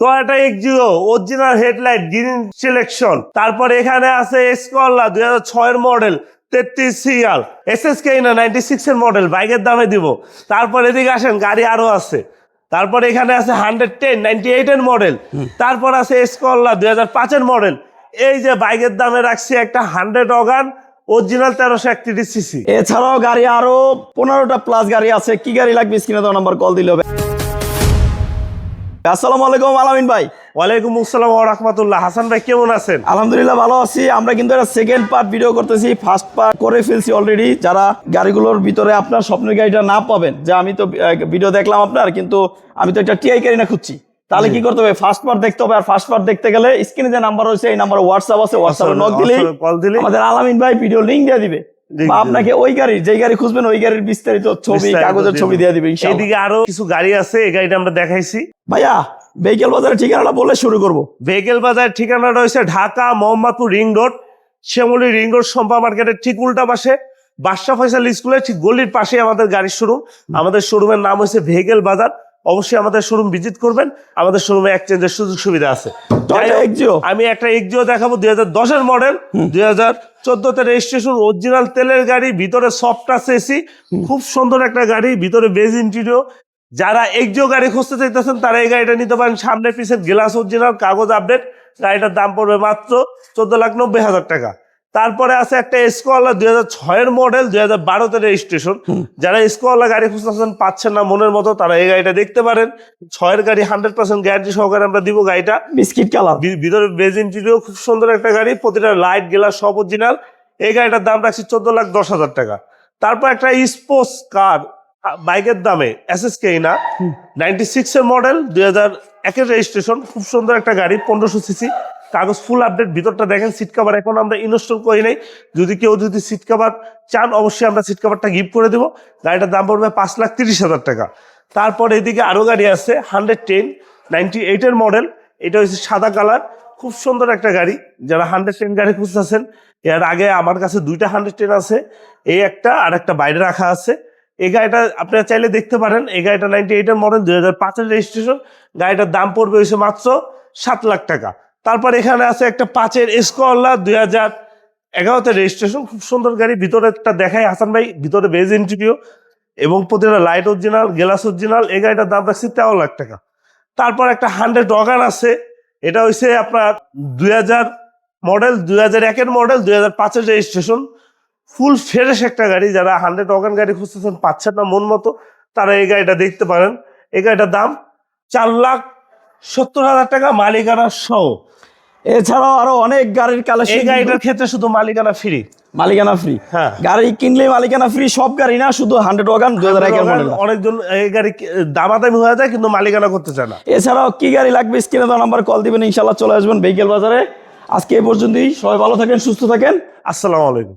Toyota Axio original headlight green selection তারপর এখানে আছে এসকলা দুই হাজার ছয়ের মডেল তেত্রিশ সিয়াল এস এস কে না নাইনটি সিক্স এর মডেল বাইকের দামে দিব। তারপর এদিকে আসেন গাড়ি আরও আছে। তারপর এখানে আছে হান্ড্রেড টেন নাইনটি এইট এর মডেল তারপর আছে এসকলা দুই হাজার পাঁচের মডেল এই যে বাইকের দামে রাখছি একটা হান্ড্রেড অগান অরিজিনাল তেরোশো একত্রিশ সিসি এছাড়াও গাড়ি আরও পনেরোটা প্লাস গাড়ি আছে। কি গাড়ি লাগবে? স্ক্রিনে তো নাম্বার কল দিলে হবে। আসসালামু আলাইকুম আলামিন ভাই। ওয়ালাইকুম আসসালাম রহমতুল্লাহ। হাসান ভাই কেমন আছেন? আলহামদুলিল্লাহ ভালো আছি। আমরা কিন্তু একটা সেকেন্ড পার্ট ভিডিও করতেছি ফার্স্ট পার্ট করে ফেলছি অলরেডি যারা গাড়িগুলোর ভিতরে আপনার স্বপ্নের গাড়িটা না পাবেন যে আমি তো ভিডিও দেখলাম আপনার কিন্তু আমি তো একটা টিআই গাড়ি না খুঁজছি। তাহলে কি করতে হবে? ফার্স্ট পার্ট দেখতে হবে আর ফার্স্ট পার্ট দেখতে গেলে স্ক্রিনে যে নাম্বার রয়েছে এই নাম্বার হোয়াটসঅ্যাপ আছে হোয়াটসঅ্যাপে নক কল দিলে আমাদের আলামিন ভাই ভিডিও লিঙ্ক দিয়ে দিবে। বা আপনাকে ওই গাড়ি যেই গাড়ি খুঁজবেন ওই গাড়ির বিস্তারিত ছবি কাগজের ছবি দিয়ে দিবে আরও কিছু গাড়ি আছে এই গাড়িটা আমরা দেখাইছি। ভাইয়া ভেহিকেল বাজারের ঠিকানাটা বলে শুরু করব। ভেহিকেল বাজার ঠিকানা রয়েছে Dhaka Mohammadpur ring road Shyamoli ring road Shampa মার্কেটের ঠিক উল্টা পাশে। বাদশা ফয়সাল স্কুলের ঠিক গলির পাশে আমাদের গাড়ির শোরুম আমাদের শোরুমের নাম হচ্ছে ভেহিকেল বাজার। অবশ্যই আমাদের শোরুম ভিজিট করবেন। আমাদের শোরুমে এক্সচেঞ্জের সুযোগ সুবিধা আছে। আমি একটা এক্সিও দেখাবো। দুই হাজার দশের মডেল দুই হাজার চোদ্দতে রেজিস্ট্রেশন অরিজিনাল তেলের গাড়ি ভিতরে সফট আছে এসি খুব সুন্দর একটা গাড়ি ভিতরে বেজ ইন্টেরিয়র যারা এক্সিও গাড়ি খুঁজতে চাইতেছেন তারা এই গাড়িটা নিতে পারেন। সামনে পিছের গ্লাস অরিজিনাল কাগজ আপডেট গাড়িটার দাম পড়বে মাত্র চোদ্দ লাখ নব্বই হাজার টাকা। তারপরে আছে একটা স্কোয়ালা দুই হাজার ছয়ের মডেল দুই হাজার বারোতে রেজিস্ট্রেশন যারা স্কোয়ালা গাড়ি খুঁজতেছেন পাচ্ছেন না মনের মতো তারা এই গাড়িটা দেখতে পারেন। ছয়ের গাড়ি হান্ড্রেড পার্সেন্ট গ্যারান্টি সহকারে আমরা দিব গাড়িটা। Biscuit colour. ভিতরে বেজ ইন্টেরিয়র খুব সুন্দর একটা গাড়ি প্রতিটা লাইট গ্লাস সব অরিজিনাল এই গাড়িটার দাম রাখছি চোদ্দ লাখ দশ হাজার টাকা। তারপর একটা স্পোর্টস কার বাইকের দামে এস এস কে না। নাইনটি সিক্স এর মডেল দুই হাজার একের রেজিস্ট্রেশন খুব সুন্দর একটা গাড়ি পনেরোশো সিসি কাগজ ফুল আপডেট ভিতরটা দেখেন সিট কাভার এখন আমরা ইনস্টল করি নাই। যদি কেউ যদি সিট কাভার চান, অবশ্যই আমরা সিট কাভারটা গিফট করে দেবো। গাড়িটার দাম পড়বে পাঁচ লাখ তিরিশ হাজার টাকা। তারপর এদিকে আরও গাড়ি আছে হান্ড্রেড টেন নাইনটি এইটের মডেল এটা হচ্ছে সাদা কালার খুব সুন্দর একটা গাড়ি। যারা হান্ড্রেড টেন গাড়ি খুঁজতেছেন, এর আগে আমার কাছে দুইটা হান্ড্রেড টেন আছে, এই একটা আর একটা বাইরে রাখা আছে। এই গাড়িটা আপনারা চাইলে দেখতে পারেন, এই গাড়িটা নাইনটি এইটের মডেল দুই হাজার পাঁচের রেজিস্ট্রেশন গাড়িটার দাম পড়বে হয়েছে মাত্র সাত লাখ টাকা। তারপর এখানে আছে একটা পাঁচের এসকোয়াল্লা দুই হাজার এগারোতে রেজিস্ট্রেশন খুব সুন্দর গাড়ি। ভিতরে একটা দেখায় হাসান ভাই, ভিতরে বেজ ইন্টেরিয়র এবং প্রতিটা লাইট অরিজিনাল গ্লাস অরিজিনাল এই গাড়িটার দাম রাখছি তেরো লাখ টাকা। তারপর একটা হান্ড্রেড অগান আছে, এটা হচ্ছে আপনার দুই হাজার মডেল দুই হাজার একের মডেল দুই হাজার পাঁচের রেজিস্ট্রেশন ফুল ফ্রেশ একটা গাড়ি, যারা হান্ড্রেড অগান গাড়ি খুঁজতেছেন পাচ্ছেন না মন মতো, তারা এই গাড়িটা দেখতে পারেন। এই গাড়িটার দাম চার লাখ সত্তর হাজার টাকা মালিকানা সহ। এছাড়াও আরও অনেক গাড়ির এই কালেকশন গাড়িটার ক্ষেত্রে শুধু মালিকানা ফ্রি মালিকানা ফ্রি হ্যাঁ। গাড়ি কিনলে মালিকানা ফ্রি সব গাড়ি না শুধু হান্ড্রেড ওয়াগান দুই হাজার একের মডেল অনেকজন এই গাড়ি দামাদামি হয়ে যায় কিন্তু মালিকানা করতে চায় না। এছাড়াও কি গাড়ি লাগবে স্ক্রিনে দেওয়া নাম্বার কল দিবেন ইনশাল্লাহ চলে আসবেন ভেহিকেল বাজারে আজকে এই পর্যন্তই সবাই ভালো থাকেন সুস্থ থাকেন। আসসালামু আলাইকুম।